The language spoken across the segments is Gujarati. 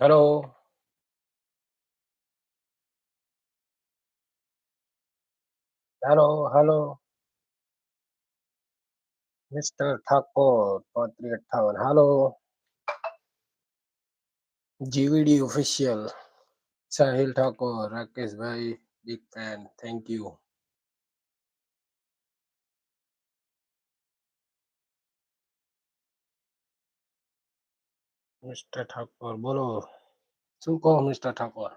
Hello. Hello, hello. Mr. Thakur, 4358. Hello. GVD official. Sahil Thakur, Rakesh Bhai, big fan. Thank you. Mr. Thakur, bolo. શું કહો મિસ્ટર ઠાકોર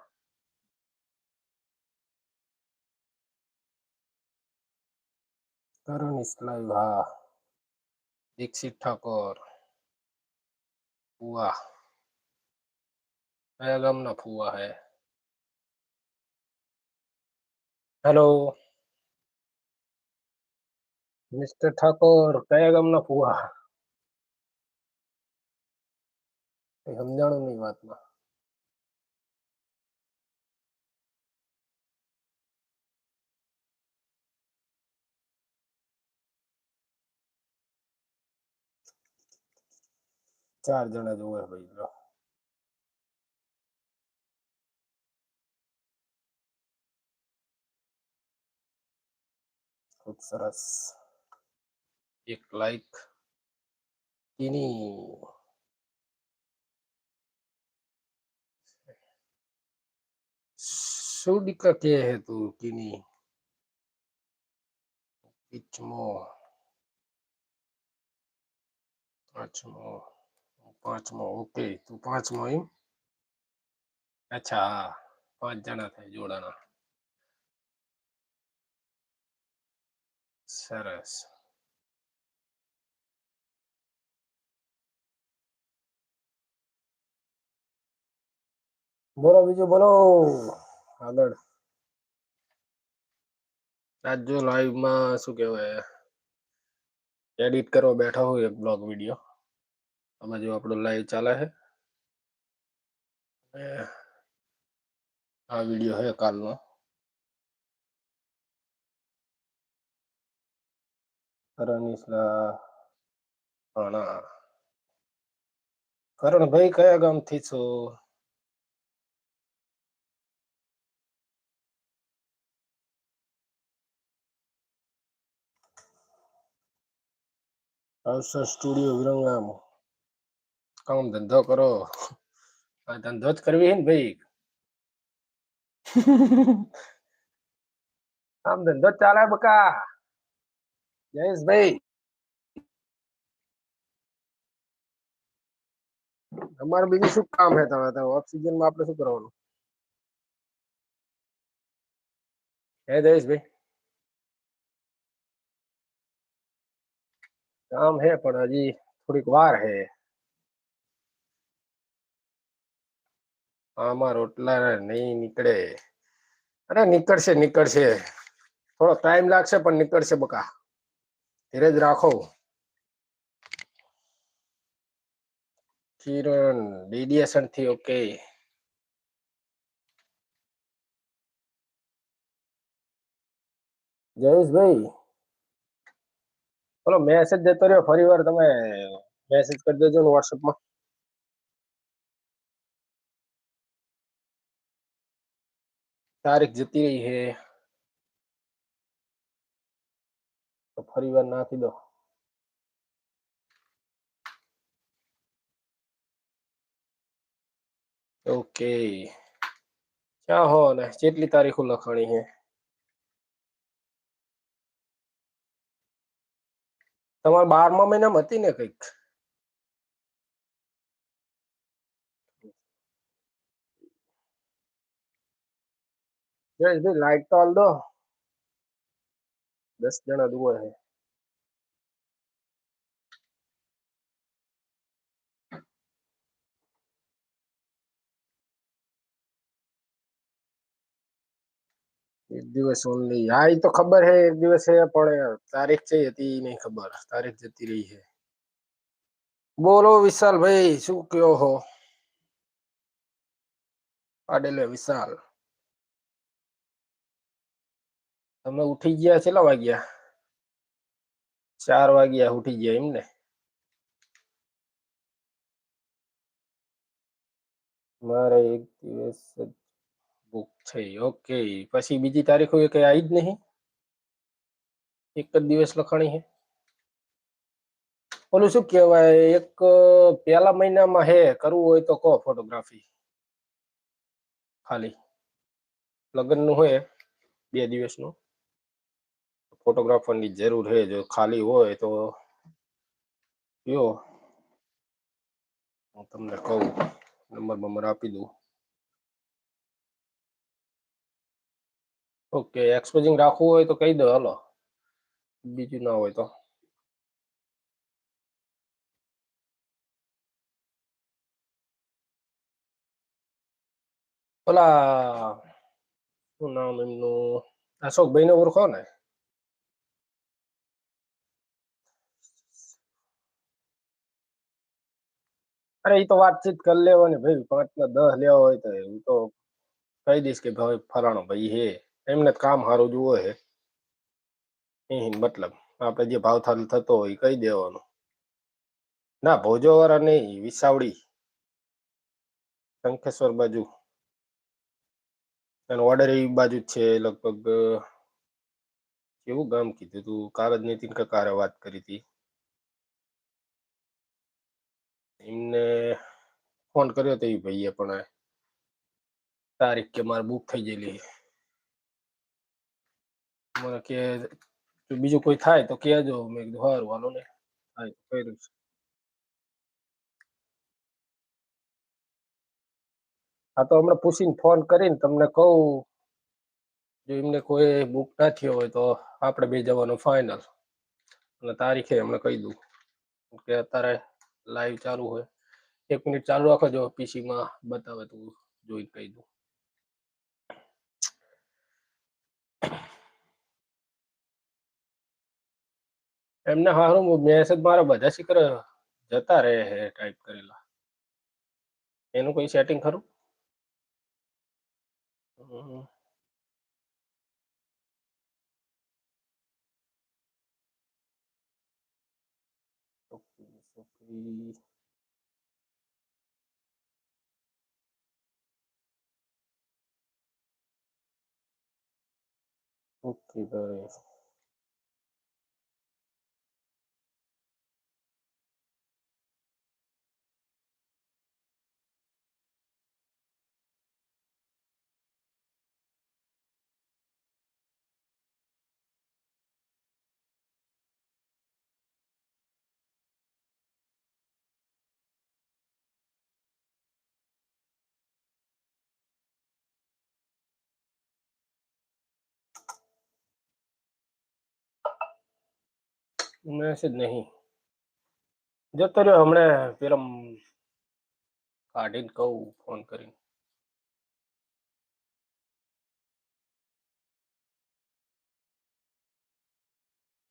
કરણ ઇસ્લાઈ હા દીક્ષિત ઠાકોર ફુવા કયા ગામના ફુવા હે હેલો મિસ્ટર ઠાકોર કયા ગામના ફુવા કઈ સમજાણું નહીં વાતમાં ચાર જણા જોવે ભાઈ લો ખૂબ સરસ એક લાઈક એની શું દીકરા કે હે તું કીની પીચમો પાંચમો પાંચમો ઓકે તું પાંચમો એમ અચ્છા હા પાંચ જણા થાય જોડાના સરસ બોલો બીજું બોલો આગળ આજ જો લાઈવમાં શું કહેવાય એડિટ કરવા બેઠા હોય એક બ્લોગ વિડીયો આમાં જો આપણો લાઈવ ચાલે છે. આ વીડિયો છે કાલનો. કરણભાઈ કયા ગામથી છો? અવસર સ્ટુડિયો વિરંગામ. કામ ધંધો કરો આ ધંધો જ કરવી છે ને ભાઈ કામ ધંધો જ ચાલે બકા જયેશભાઈ તમારે બીજું શું કામ છે તમે ઓક્સિજન માં આપણે શું કરવાનું હે જયેશભાઈ કામ હે પણ હજી થોડીક વાર હે આમાં રોટલા નહીં નીકળે અરે નીકળશે નીકળશે થોડો ટાઈમ લાગશે પણ નીકળશે બકા ધીરજ રાખો કિરણ ડીડીએસન થી ઓકે જયેશભાઈ બોલો મેસેજ જતો રહ્યો ફરી વાર તમે મેસેજ કરી દેજો ને વોટ્સઅપમાં તારીખ જતી રહી છે તો ફરી વાર નાખી દો ઓકે ક્યાં હો ને કેટલી તારીખો લખાણી છે તમારે બારમા મહિનામાં હતી ને કઈક જયેશભાઈ લાઈટ તો હાલ દો દસ જણા જુઓ છે એક દિવસ ઓનલી હા એ તો ખબર છે એક દિવસ છે પણ તારીખ છે હતી નહીં ખબર તારીખ જતી રહી છે બોલો વિશાલભાઈ શું કયો હો પાડેલે વિશાલ તમે ઉઠી ગયા કેટલા વાગ્યા ચાર વાગ્યા ઉઠી ગયા એમ ને મારે એક દિવસ બુક છે ઓકે પછી બીજી તારીખો એ કઈ આવી જ નહીં એક જ દિવસ લખાણી છે ઓલું શું કહેવાય એક પહેલા મહિનામાં હે કરવું હોય તો કહો ફોટોગ્રાફી ખાલી લગ્નનું હોય બે દિવસનું ફોટોગ્રાફરની જરૂર છે જો ખાલી હોય તો કયો? હું તમને કહું, નંબર બંબર આપી દઉં. ઓકે એક્સપોઝિંગ રાખવું હોય તો કહી દો, હાલો. બીજું ના હોય તો. ઓલા, શું નામ એમનું? અશોકભાઈ ને ઓળખો ને? અરે એ તો વાતચીત કરી લેવાની ભાઈ. પાંચ ના દસ લેવા હોય તો હું તો કહી દઈશ કે ભાઈ, ફલાણો ભાઈ હે. એમને કામ સારું જુઓ હે. મતલબ આપણે જે ભાવતાલ થતો હોય કહી દેવાનું. ના ભોજો વાળા વિસાવડી. શંખેશ્વર બાજુ. એનો ઓર્ડર એ બાજુ જ છે લગભગ કેવું ગામ કીધું તું? કારજ નીતિન કકારે વાત કરી હતી. એમને ફોન કર્યો તો એ ભાઈએ પણ તારીખ કે મારે બુક થઈ ગયેલી મને કે બીજું કોઈ થાય તો કહેજો. મેં કીધું સારું હાલો ને. થાય તો કર્યું હા, તો હમણાં પૂછીને ફોન કરીને તમને કહું, જો એમને કોઈ બુક ના થયો હોય તો આપણે બે જવાનું ફાઇનલ અને તારીખે એમને કહી દઉં કે અત્યારે લાઈવ ચાલુ હોય. એક મિનિટ ચાલુ રાખો જો પીસીમાં બતાવે તો જોઈ કહી દઉં. એમને હારું મેસેજ મારા બધા શીખર જતા રહે હે ટાઈપ કરેલા. એનું કોઈ સેટિંગ ખરું? di ok dai મેસેજ નહીં જતો રહ્યો હમણાં પેલા કાઢીને કહું ફોન કરીને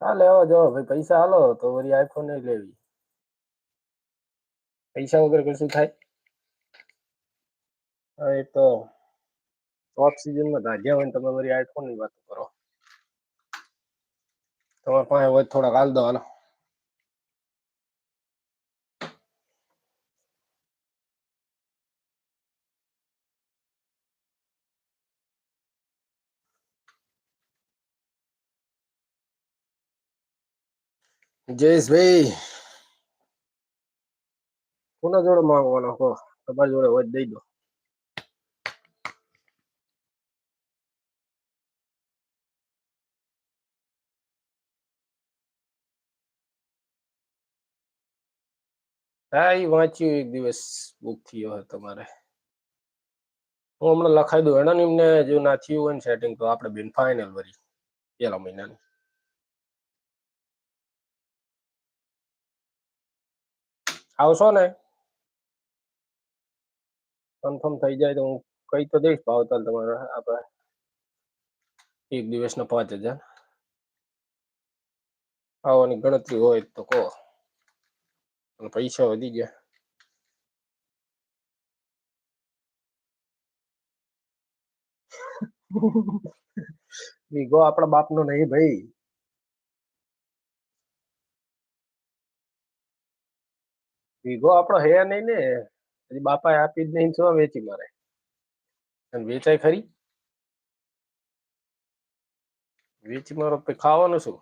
હા લેવા જાઓ ભાઈ પૈસા હાલો તો વળી આઈફોન નહીં લેવી પૈસા વગર કશું થાય હા એ તો ઓફ સિઝનમાં ધાજ્યા હોય તમે વળી આઈફોનની વાત કરો તમારા પાસે હોય તો થોડાક હાલ દો હાલો જયેશભાઈ કોના જોડે માંગવાનો કહો તમારી જોડે હોય તો દઈ દો હા એ વાંચ્યું એક દિવસ બુક થયો હોય તમારે. હું હમણાં લખાઈ દઉં એના એમને જો ના થયું હોય ને સેટિંગ તો આપણે બેન ફાઇનલ વરી, પેલા મહિનાની. આવશો ને? કન્ફર્મ થઈ જાય તો હું કઈ તો દઈશ ભાવતાલ તમારે આપણે એક દિવસના પાંચ હજાર. આવવાની ગણતરી હોય તો કહો. પૈસા વધી ગયા વીઘો આપણા બાપનો નહીં ભાઈ વીઘો આપણો હે નહીં ને હજી બાપાએ આપી જ નહીં શું વેચી મારે અને વેચાય ખરી વેચી મારો ખાવાનું શું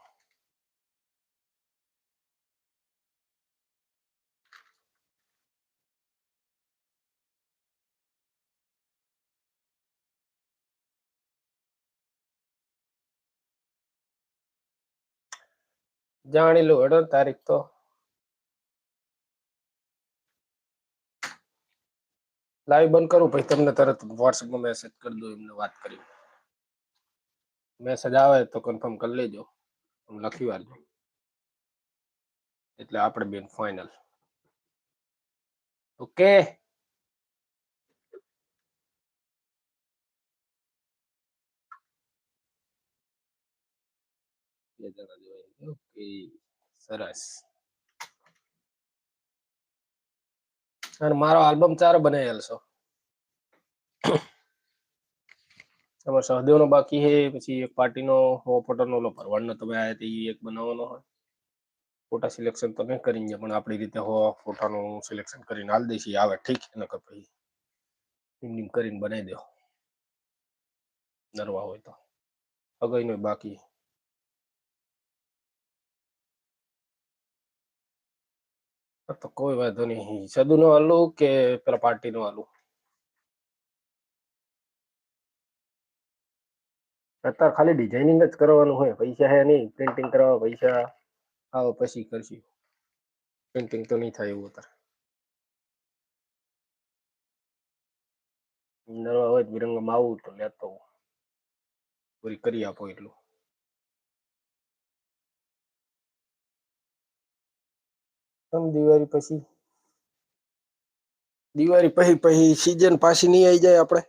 જાણી લો હેડો તારીખ તો. લાઈવ બંધ કરું પછી તમને તરત વોટ્સએપમાં મેસેજ કરી દો એમને વાત કરી. મેસેજ આવે તો કન્ફર્મ કરી લેજો. લખી વાળજો. એટલે આપણે બેન ફાઇનલ ઓકે બે જણા ઓકે સરસ. અને મારો આલ્બમ ચાર બનાવેલ છો. તમારે સહદેવનો બાકી હે પછી એક પાર્ટીનો ફોટોનો, ઓલો ભરવાડનો તમે આયા તે એક બનાવવાનો હોય. ફોટા સિલેક્શન તો નહીં કરીને પણ આપણી રીતે હો ફોટાનું સિલેક્શન કરીને હાલ દઈશી આવે ઠીક છે નકર પછી એમ કરીને બનાવી દો. નરવા હોય તો. અગઈનો બાકી. તો કોઈ વાંધો નહીં. સદુ નું આલું કે પેલા નું આલું? અત્યારે ખાલી ડિઝાઇનિંગ જ કરવાનું હોય. પૈસા હે નહીં. પ્રિન્ટિંગ કરવા પૈસા. આવો પછી કરશું. પ્રિન્ટિંગ તો નહીં થાય એવું અત્યારે. નરવા હોય બિરંગમાં આવું તો લેતો. પૂરી કરી આપો એટલું. દિવાળી પછી. દિવાળી પછી પછી સીઝન પાછી નહીં આવી જાય આપણે.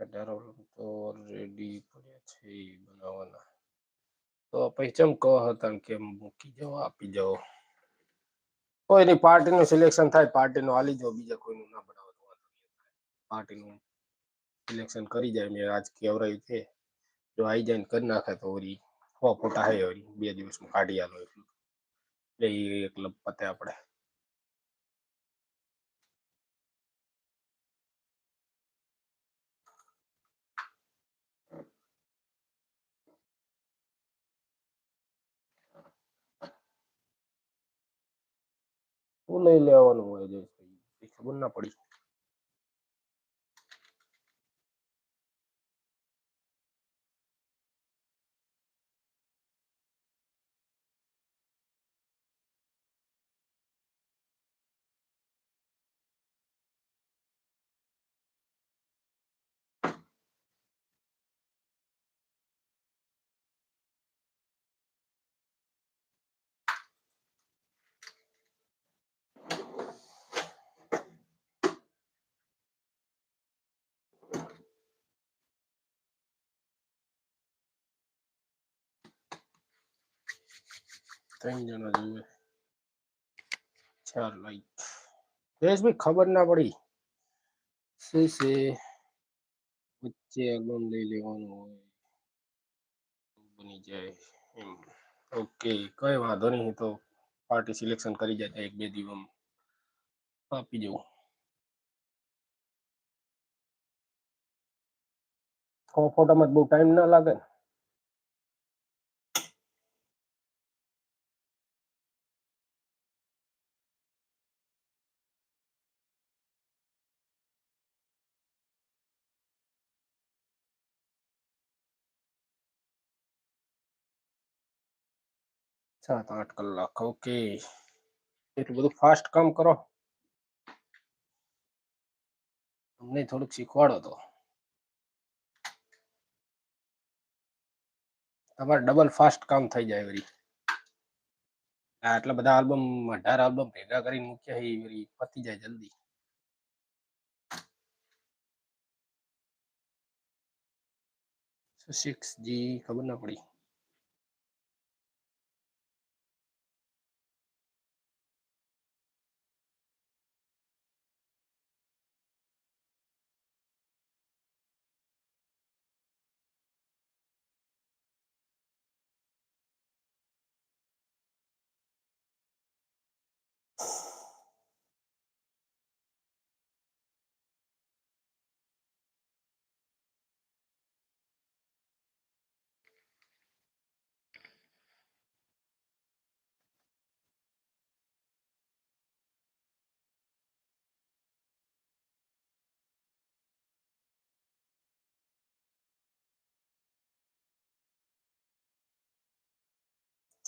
અઢાર તો ઓલરેડી પડ્યા છે એ બનાવવાના. તો પછી ચમ કહો હતા કે મૂકી જાઓ, આપી જાઓ. કોઈની પાર્ટીનું સિલેક્શન થાય, પાર્ટીનું આલી જાઓ, બીજા કોઈનું ના બનાવો પાર્ટીનું સિલેક્શન કરી જાય, મેં આજ કેવરાયું છે. જો આવી જાય કરી નાખે તો ઓરી સો ફોટા હે ઓરી બે દિવસમાં કાઢી આલો એટલું. એટલે એ એક લપ પતે આપણે. શું લઈ લેવાનું હોય છે ખબર ના પડી. ત્રણ જણા જોઈએ. ચાર લાઈક જયેશભાઈ ખબર ના પડી. શું છે? વચ્ચે આલ્બમ લઈ લેવાનું હોય. બની જાય એમ. ઓકે કઈ વાંધો નહીં તો પાર્ટી સિલેક્શન કરી જાય એક બે દિવસ આપી જવું સો ફોટામાં બહુ ટાઈમ ના લાગે ને. સાત આઠ કલાક. ઓકે. એટલું બધું ફાસ્ટ કામ કરો. અમને થોડુંક શીખવાડો તો. તમારે ડબલ ફાસ્ટ કામ થઈ જાય વરી. આટલા બધા આલ્બમ અઢાર આલ્બમ ભેગા કરીને મૂક્યા એ વરી પતી જાય જલ્દી. સિક્સ જી ખબર ના પડી?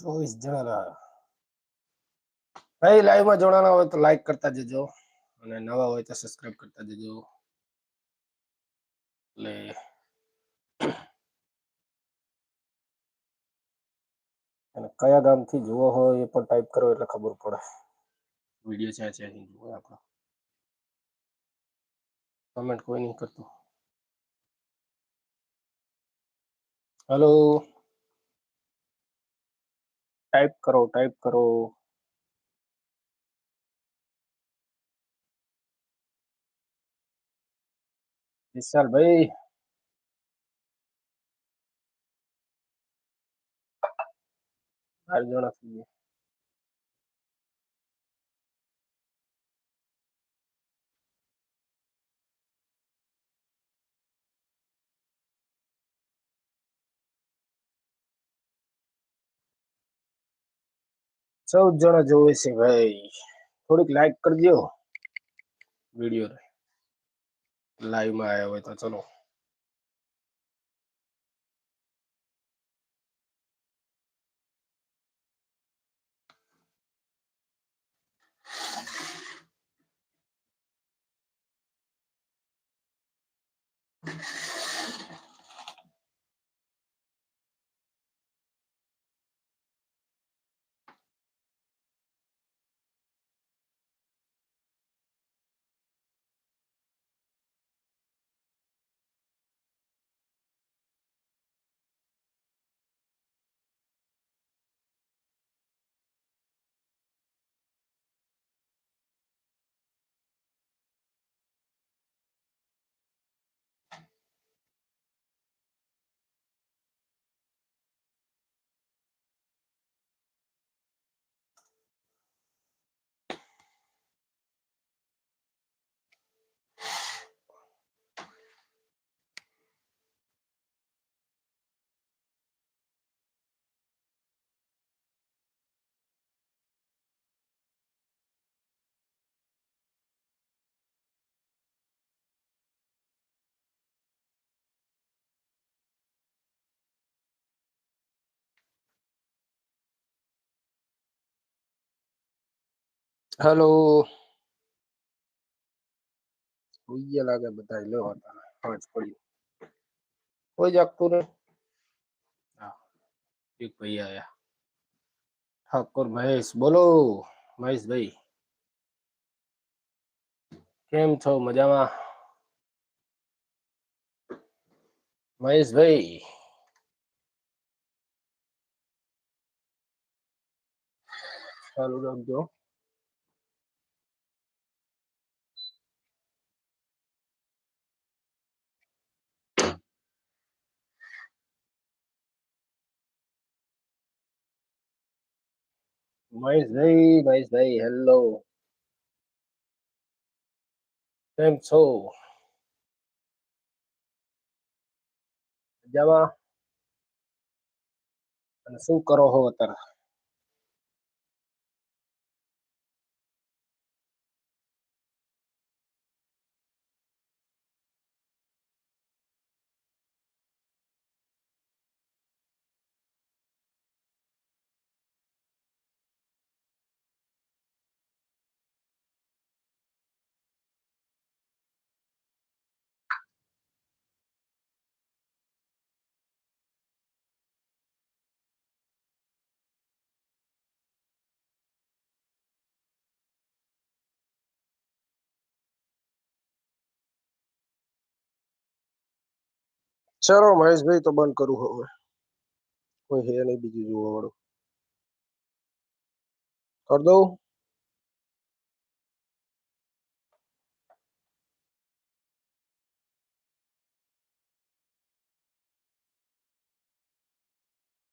Что вы сделали? ભાઈ લાઈવમાં જોડાના હોય તો લાઈક કરતા જજો અને નવા હોય તો સબસ્ક્રાઇબ કરતા જજો. એટલે અને કયા ગામથી જુઓ હોય એ પણ ટાઈપ કરો એટલે ખબર પડે. વીડિયો છે છે, અહીં જુઓ આપણો. કમેન્ટ કોઈ નહીં કરતું. હેલો ટાઈપ કરો ટાઈપ કરો. વિશાલભાઈ બાર જણા થઈ ગયા ચૌદ જણા જોવે છે ભાઈ થોડીક લાઈક કરજો video lá e uma é o Etatano. Hello હોઈએ લાગે બધા લો હતા પાંચ પડ્યું કોઈ જાગતું નહીં હા એક ભાઈ આયા ઠાકોર મહેશ બોલો મહેશભાઈ કેમ છો મજામાં મહેશભાઈ ચાલુ રાખજો Máy giấy, máy giấy, hello. Em so. java Anh sung karo ho. ચલો મહેશભાઈ તો બંધ કરું હવે. કોઈ હે નહીં બીજું જોવા વાળું. કર દઉં?